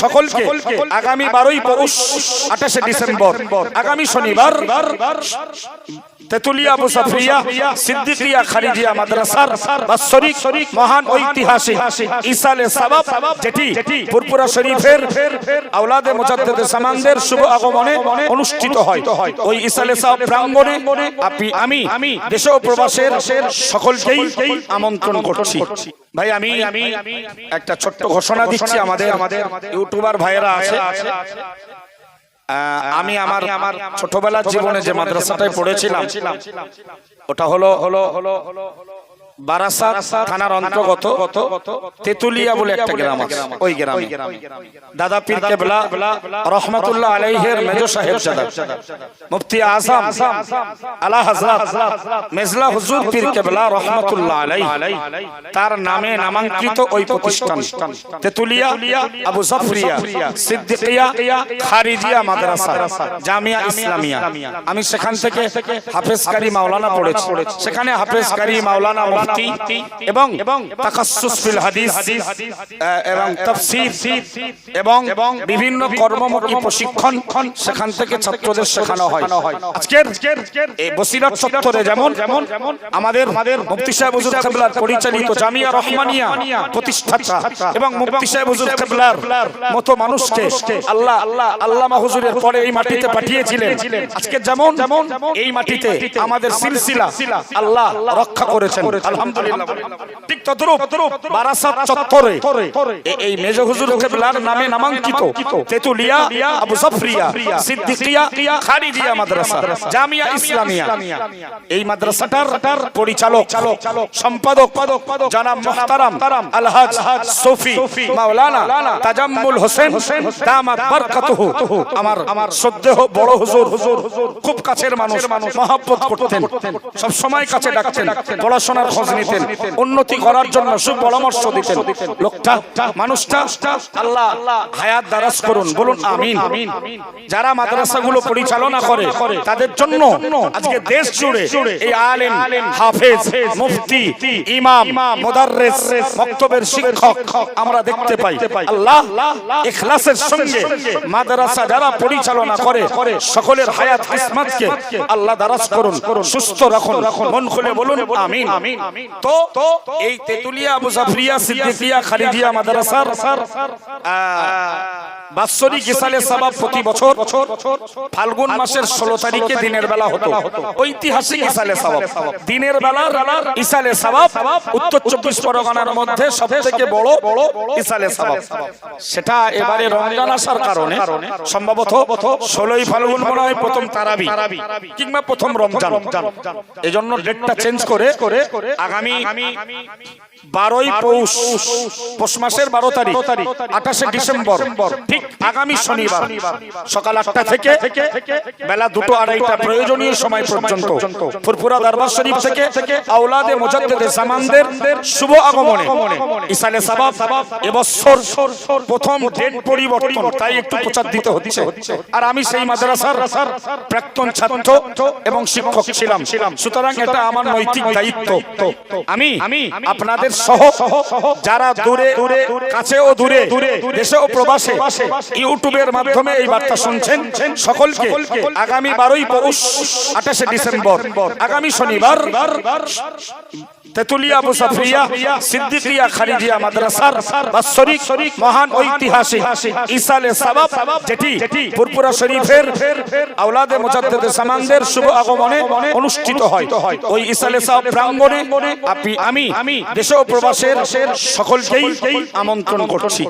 সকলকে আগামী বারোই পৌষ আঠাশে ডিসেম্বর, আগামী শনিবার তেতুলিয়া সিদ্দিকিয়া খালিজিয়া মাদ্রাসার বাৎসরিক মহান ঐতিহাসিক সাবাব, যেটি পুরপুরা শরীফের আওলাদে সামানদের শুভ আগমনে অনুষ্ঠিত হয়। ওই ইসালে প্রাঙ্গণে আপনি, আমি, দেশ ও প্রবাসের সকলকেই আমন্ত্রণ করছি। ভাই, আমি একটা ছোট্ট ঘোষণা দিচ্ছি আমাদের আমাদের। ইউটিউবার ভাইয়েরা আছে। আমি আমার আমার ছোটবেলার জীবনে যে মাদ্রাসাটায় পড়েছিলাম ওটা হলো হলো হলো হলো বারাসাত থানার অন্তর্গত তেতুলিয়া বলে একটা গ্রাম আছে ওই গ্রামে। দাদা পীর কেবলা রহমতুল্লাহ আলাইহের মেজো সাহেব জাদা। মুফতি আজম আলা হযরত মেজলা হুজুর পীর কেবলা রহমতুল্লাহ আলাই তার নামে নামাঙ্কিত ওই প্রতিষ্ঠান। তেতুলিয়া আবু জাফরিয়া সিদ্দিকিয়া খারিজিয়া মাদ্রাসা জামিয়া ইসলামিয়া। আমি সেখান থেকে হাফেজ কারি মাওলানা পড়েছি। সেখানে হাফেজ কারি মাওলানা মুফতি এবং তাকাসসুস ফিল হাদিস এবং তাফসীর এবং বিভিন্ন কর্মমুখী প্রশিক্ষণ সেখান থেকে ছাত্রদের শেখানো হয়। আজকের এই বসিরাত চত্বরে যেমন আমাদের মুফতি সাহেব হুজুর কেবলার পরিচালিত জামিয়া রহমানিয়া প্রতিষ্ঠাতা এবং মুফতি সাহেব হুজুর কেবলার মতো মানুষকে আল্লাহ আল্লাহ আল্লামা হুজুরের পরে এই মাটিতে পাঠিয়েছিলেন। আজকে যেমন এই মাটিতে আমাদের সিলসিলা আল্লাহ রক্ষা করেছেন। আলহামদুলিল্লাহ ঠিক তদ্রূপ বারাসাত চত্বরে। এই মেজ হুজুর কেবলার নামে নামাঙ্কিত। তেতুলিয়া আবু জাফরিয়া সিদ্দিকিয়া খারিজিয়া মাদ্রাসা জামিয়া ইসলামিয়া। এই মাদ্রাসাটার পরিচালক সম্পাদক জনাব মুহতারাম আলহাজ সফি মাওলানা তাজাম্মুল হোসেন দামাত বরকতুহু। আমার আমার শ্রদ্ধেয় বড় হুজুর খুব কাছের মানুষ মহাব্বত করতেন। সব সময় কাছে ডাকতেন। পড়াশোনার খোঁজ নিতেন, উন্নতি করার জন্য সুপরামর্শ দিতেন। লোকটা, মানুষটা, আল্লাহ, হায়াত করুন, বলুন আমিন। যারা মাদ্রাসাগুলো পরিচালনা করে, তাদের জন্য আজকে দেশ জুড়ে এই আলেম, হাফেজ, মুফতি, ইমাম, মুদাররিস বক্তব্যের শিক্ষক আমরা দেখতে পাই। আল্লাহ, ইখলাসের সঙ্গে মাদ্রাসা যারা পরিচালনা করে, সকলের হায়াত আল্লাহ করুন, সুস্থ রাখুন, মন খুলে বলুন আমিন। তো এই তেতুলিয়া আবু জাফরিয়া, সিদ্দিকিয়া, খালিদিয়া মাদ্রাসার বাৎসরিক ইসালে সাবাব প্রতি বছর ফাল্গুন মাসের ষোলো তারিখে দিনের বেলা হতো। ঐতিহাসিক ইসালে সাবাব। দিনের বেলার ইসালে সাবাব, উত্তর চব্বিশ পরগনার মধ্যে সব থেকে বড় ইসালে সাবাব। সেটা এবারে রমজান আসার কারণে সম্ভবত ষোলোই ফাল্গুন মনে হয় প্রথম তারাবি, কিংবা প্রথম রমজান। এজন্য ডেটটা চেঞ্জ করে করে আগামী বারোই পৌষ পৌষ মাসের বারো তারিখ, আঠাশে ডিসেম্বর, ঠিক আগামী শনিবার, সকাল আটটা থেকে বেলা দুটো আড়াইটা প্রয়োজনীয় সময় পর্যন্ত, ফুরফুরা দরবার শরীফ থেকে সামানদের শুভ আগমনে ইসালে সাবাব এবছর প্রথম ডেট পরিবর্তন, তাই একটু প্রচার দিতে হচ্ছে। আর আমি সেই মাদ্রাসার প্রাক্তন ছাত্র এবং শিক্ষক ছিলাম। সুতরাং এটা আমার নৈতিক দায়িত্ব। আমি আমি আপনাদের সহ যারা দূরে কাছে ও দূরে দেশে ও প্রবাসে ইউটিউবের মাধ্যমে এই বার্তা শুনছেন সকলকে। আগামী বারোই পৌষ আঠাশে ডিসেম্বর। আগামী শনিবার। তেতুলিয়া মুসাফিয়া সিদ্দিকিয়া খালিজিয়া মাদ্রাসার বাৎসরিক মহান ঐতিহাসিক ইসালে সাবাব যেটি পুরপুরা শরীফের আওলাদে মুজাদ্দেদে সামানদের শুভ আগমনে অনুষ্ঠিত হয়। ওই ইসালে সাবাব প্রাঙ্গণে আপনি আমি দেশ ও প্রবাসের সকলকেই আমন্ত্রণ করছি।